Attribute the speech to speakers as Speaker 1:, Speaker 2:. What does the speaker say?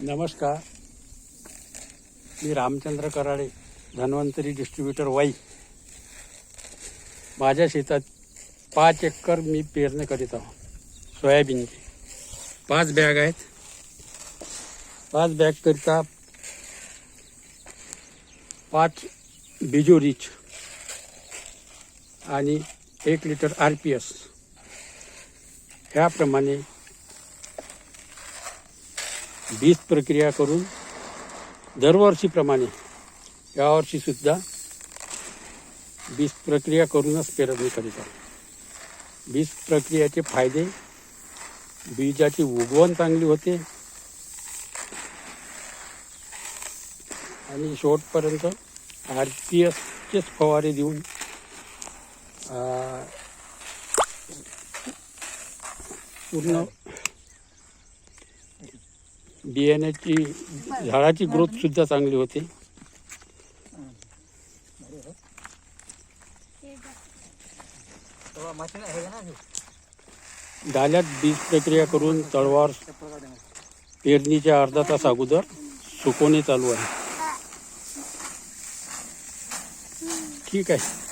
Speaker 1: नमस्कार. मी रामचंद्र कराडे धन्वंतरी डिस्ट्रीब्युटर वाई. माझ्या शेतात पाच एकर मी पेरणी करीत आहो. सोयाबीनची पाच बॅग आहेत. पाच बॅगकरिता पाच बिजोरीच आणि एक लिटर आर पी एस. ह्याप्रमाणे बीज प्रक्रिया करून दरवर्षीप्रमाणे यावर्षीसुद्धा बीज प्रक्रिया करूनच पेरणी करीत आहोत बीज प्रक्रियेचे फायदे बीजाची उगवण चांगली होते आणि शेवटपर्यंत आर पी एसचेच फवारे देऊन पूर्ण बियाण्याची झाडाची ग्रोथ सुद्धा चांगली होते. डाल्यात बीज प्रक्रिया करून तळवार पेरणीच्या अर्धा तास अगोदर सुकवणे चालू आहे. ठीक आहे.